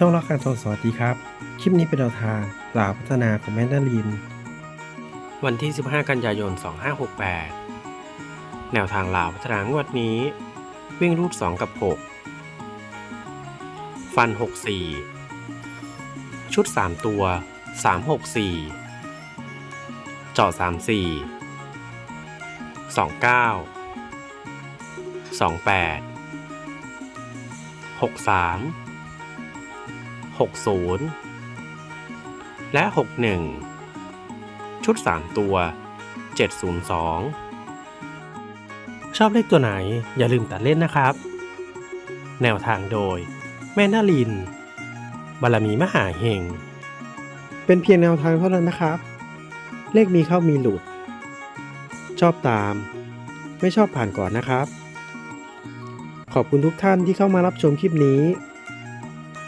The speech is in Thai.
ช่องรักการทองสวัสดีครับ คลิปนี้เป็นแนวทางลาวพัฒนาของแมนดาริน วันที่ 15 กันยายน 2568 แนวทางลาวพัฒนางวดนี้ วิ่งรูด 2 กับ 6 ฟัน 64 ชุด 3 ตัว 364เจาะ34 29 28 63 60 และ 61 ชุด 3 ตัว 702 ชอบเลขตัวไหนอย่าลืมตัดเล่นนะครับ แนวทางโดย แม่นาลิน บารมีมหาเฮง เป็นเพียงแนวทางเท่านั้นนะครับ เลขมีเข้ามีหลุด ชอบตาม ไม่ชอบผ่านก่อนนะครับขอบคุณทุกท่านที่เข้ามารับชมคลิปนี้